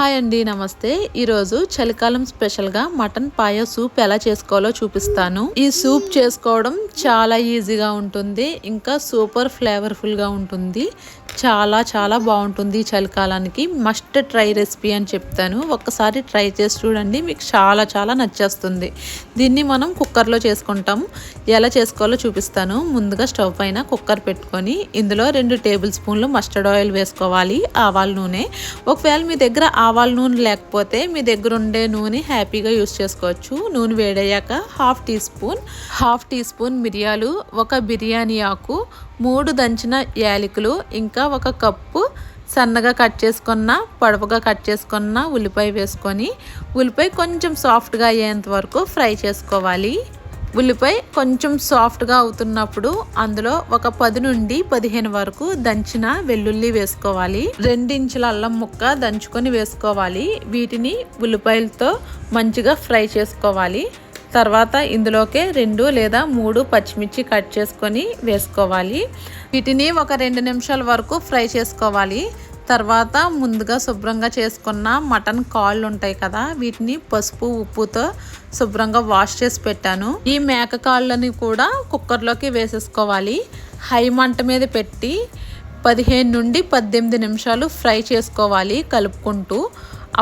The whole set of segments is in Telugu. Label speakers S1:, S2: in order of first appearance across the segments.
S1: హాయ్ అండి నమస్తే. ఈరోజు చలికాలం స్పెషల్గా మటన్ పాయ సూప్ ఎలా చేసుకోవాలో చూపిస్తాను. ఈ సూప్ చేసుకోవడం చాలా ఈజీగా ఉంటుంది ఇంకా సూపర్ ఫ్లేవర్ఫుల్గా ఉంటుంది. చాలా చాలా బాగుంటుంది చలికాలానికి. మస్ట్ ట్రై రెసిపీ అని చెప్తాను. ఒక్కసారి ట్రై చేసి చూడండి మీకు చాలా చాలా నచ్చేస్తుంది. దీన్ని మనం కుక్కర్లో చేసుకుంటాం ఎలా చేసుకోవాలో చూపిస్తాను. ముందుగా స్టవ్ పైన కుక్కర్ పెట్టుకొని ఇందులో రెండు టేబుల్ స్పూన్లు మస్టర్డ్ ఆయిల్ వేసుకోవాలి ఆవాల నూనె. ఒకవేళ మీ దగ్గర ఆవాల నూనె లేకపోతే మీ దగ్గర ఉండే నూనె హ్యాపీగా యూస్ చేసుకోవచ్చు. నూనె వేడయ్యాక half teaspoon half teaspoon మిరియాలు ఒక బిర్యానీ ఆకు మూడు దంచిన యాలకులు ఇంకా ఒక కప్పు సన్నగా కట్ చేసుకున్న పొడవుగా కట్ చేసుకున్న ఉల్లిపాయ వేసుకొని ఉల్లిపాయ కొంచెం సాఫ్ట్గా అయ్యేంత వరకు ఫ్రై చేసుకోవాలి. ఉల్లిపాయ కొంచెం సాఫ్ట్గా అవుతున్నప్పుడు అందులో ఒక పది నుండి పదిహేను వరకు దంచిన వెల్లుల్లి వేసుకోవాలి. రెండించుల అల్లం ముక్క దంచుకొని వేసుకోవాలి. వీటిని ఉల్లిపాయలతో మంచిగా ఫ్రై చేసుకోవాలి. తర్వాత ఇందులోకే రెండు లేదా మూడు పచ్చిమిర్చి కట్ చేసుకొని వేసుకోవాలి. వీటిని ఒక రెండు నిమిషాల వరకు ఫ్రై చేసుకోవాలి. తర్వాత ముందుగా శుభ్రంగా చేసుకున్న మటన్ కాళ్ళు ఉంటాయి కదా వీటిని పసుపు ఉప్పుతో శుభ్రంగా వాష్ చేసి పెట్టాను. ఈ మేక కాళ్ళని కూడా కుక్కర్లోకి వేసేసుకోవాలి. హై మంట మీద పెట్టి పదిహేను నుండి పద్దెనిమిది నిమిషాలు ఫ్రై చేసుకోవాలి కలుపుకుంటూ.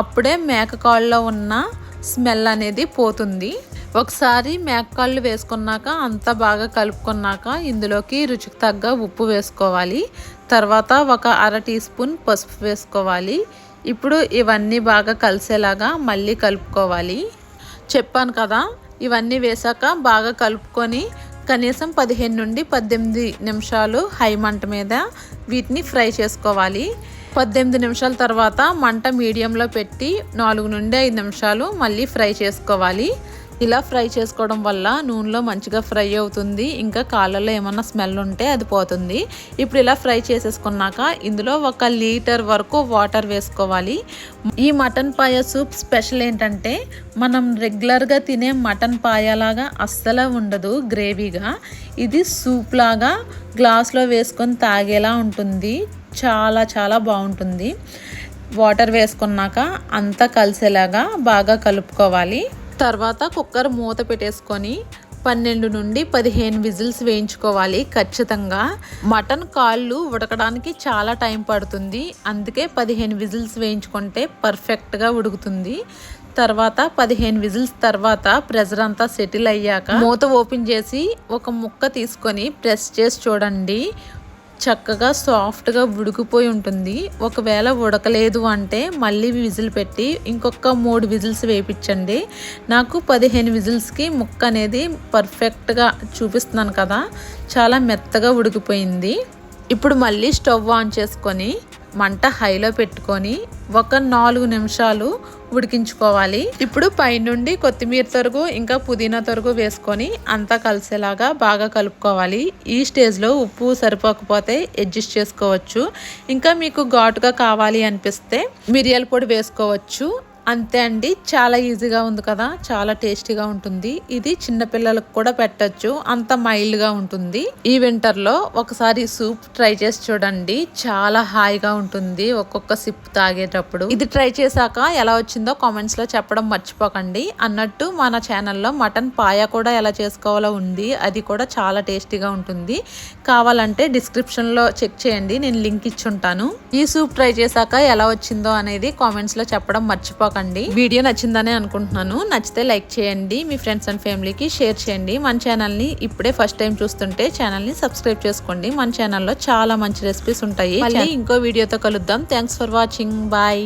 S1: అప్పుడే మేక కాళ్ళలో ఉన్న స్మెల్ అనేది పోతుంది. ఒకసారి మేకకాళ్ళు వేసుకున్నాక అంతా బాగా కలుపుకున్నాక ఇందులోకి రుచికి తగ్గ ఉప్పు వేసుకోవాలి. తర్వాత ఒక అర టీ స్పూన్ పసుపు వేసుకోవాలి. ఇప్పుడు ఇవన్నీ బాగా కలిసేలాగా మళ్ళీ కలుపుకోవాలి. చెప్పాను కదా ఇవన్నీ వేసాక బాగా కలుపుకొని కనీసం పదిహేను నుండి పద్దెనిమిది నిమిషాలు హై మంట మీద వీటిని ఫ్రై చేసుకోవాలి. పద్దెనిమిది నిమిషాల తర్వాత మంట మీడియంలో పెట్టి నాలుగు నుండి ఐదు నిమిషాలు మళ్ళీ ఫ్రై చేసుకోవాలి. ఇలా ఫ్రై చేసుకోవడం వల్ల నూనెలో మంచిగా ఫ్రై అవుతుంది. ఇంకా కాళ్ళలో ఏమన్నా స్మెల్ ఉంటే అది పోతుంది. ఇప్పుడు ఇలా ఫ్రై చేసేసుకున్నాక ఇందులో ఒక లీటర్ వరకు వాటర్ వేసుకోవాలి. ఈ మటన్ పాయ సూప్ స్పెషల్ ఏంటంటే మనం రెగ్యులర్గా తినే మటన్ పాయలాగా అస్సలు ఉండదు గ్రేవీగా. ఇది సూప్ లాగా గ్లాస్లో వేసుకొని తాగేలా ఉంటుంది. చాలా చాలా బాగుంటుంది. వాటర్ వేసుకున్నాక అంతా కలిసేలాగా బాగా కలుపుకోవాలి. తర్వాత కుక్కర్ మూత పెట్టేసుకొని పన్నెండు నుండి పదిహేను విజిల్స్ వేయించుకోవాలి ఖచ్చితంగా. మటన్ కాళ్ళు ఉడకడానికి చాలా టైం పడుతుంది. అందుకే పదిహేను విజిల్స్ వేయించుకుంటే పర్ఫెక్ట్గా ఉడుకుతుంది. తర్వాత పదిహేను విజిల్స్ తర్వాత ప్రెజర్ అంతా సెటిల్ అయ్యాక మూత ఓపెన్ చేసి ఒక ముక్క తీసుకొని ప్రెస్ చేసి చూడండి. చక్కగా సాఫ్ట్గా ఉడికిపోయి ఉంటుంది. ఒకవేళ ఉడకలేదు అంటే మళ్ళీ విజిల్ పెట్టి ఇంకొక మూడు విజిల్స్ వేయించండి. నాకు పదిహేను విజిల్స్కి ముక్క అనేది పర్ఫెక్ట్గా చూపిస్తున్నాను కదా. చాలా మెత్తగా ఉడికిపోయింది. ఇప్పుడు మళ్ళీ స్టవ్ ఆన్ చేసుకొని మంట హైలో పెట్టుకొని ఒక నాలుగు నిమిషాలు ఉడికించుకోవాలి. ఇప్పుడు పైనుండి కొత్తిమీర తరుగు ఇంకా పుదీనా తొరుగు వేసుకొని అంతా కలిసేలాగా బాగా కలుపుకోవాలి. ఈ స్టేజ్లో ఉప్పు సరిపోకపోతే అడ్జస్ట్ చేసుకోవచ్చు. ఇంకా మీకు ఘాటుగా కావాలి అనిపిస్తే మిరియాల పొడి వేసుకోవచ్చు. అంతే అండి చాలా ఈజీగా ఉంది కదా చాలా టేస్టీగా ఉంటుంది. ఇది చిన్నపిల్లలకు కూడా పెట్టచ్చు అంత మైల్డ్గా ఉంటుంది. ఈ వింటర్లో ఒకసారి సూప్ ట్రై చేసి చూడండి చాలా హాయిగా ఉంటుంది ఒక్కొక్క సిప్ తాగేటప్పుడు. ఇది ట్రై చేశాక ఎలా వచ్చిందో కామెంట్స్లో చెప్పడం మర్చిపోకండి. అన్నట్టు మన ఛానల్లో మటన్ పాయ కూడా ఎలా చేసుకోవాలో ఉంది అది కూడా చాలా టేస్టీగా ఉంటుంది. కావాలంటే డిస్క్రిప్షన్లో చెక్ చేయండి నేను లింక్ ఇచ్చి ఉంటాను. ఈ సూప్ ట్రై చేశాక ఎలా వచ్చిందో అనేది కామెంట్స్లో చెప్పడం మర్చిపోకండి. మర్చిపోకండి వీడియో నచ్చిందని అనుకుంటున్నాను. నచ్చితే లైక్ చేయండి మీ ఫ్రెండ్స్ అండ్ ఫ్యామిలీకి షేర్ చేయండి. మన ఛానల్ని ఇప్పుడే ఫస్ట్ టైం చూస్తుంటే ఛానల్ని సబ్స్క్రైబ్ చేసుకోండి. మన ఛానల్లో చాలా మంచి రెసిపీస్ ఉంటాయి. మళ్ళీ ఇంకో వీడియోతో కలుద్దాం. Thanks for watching bye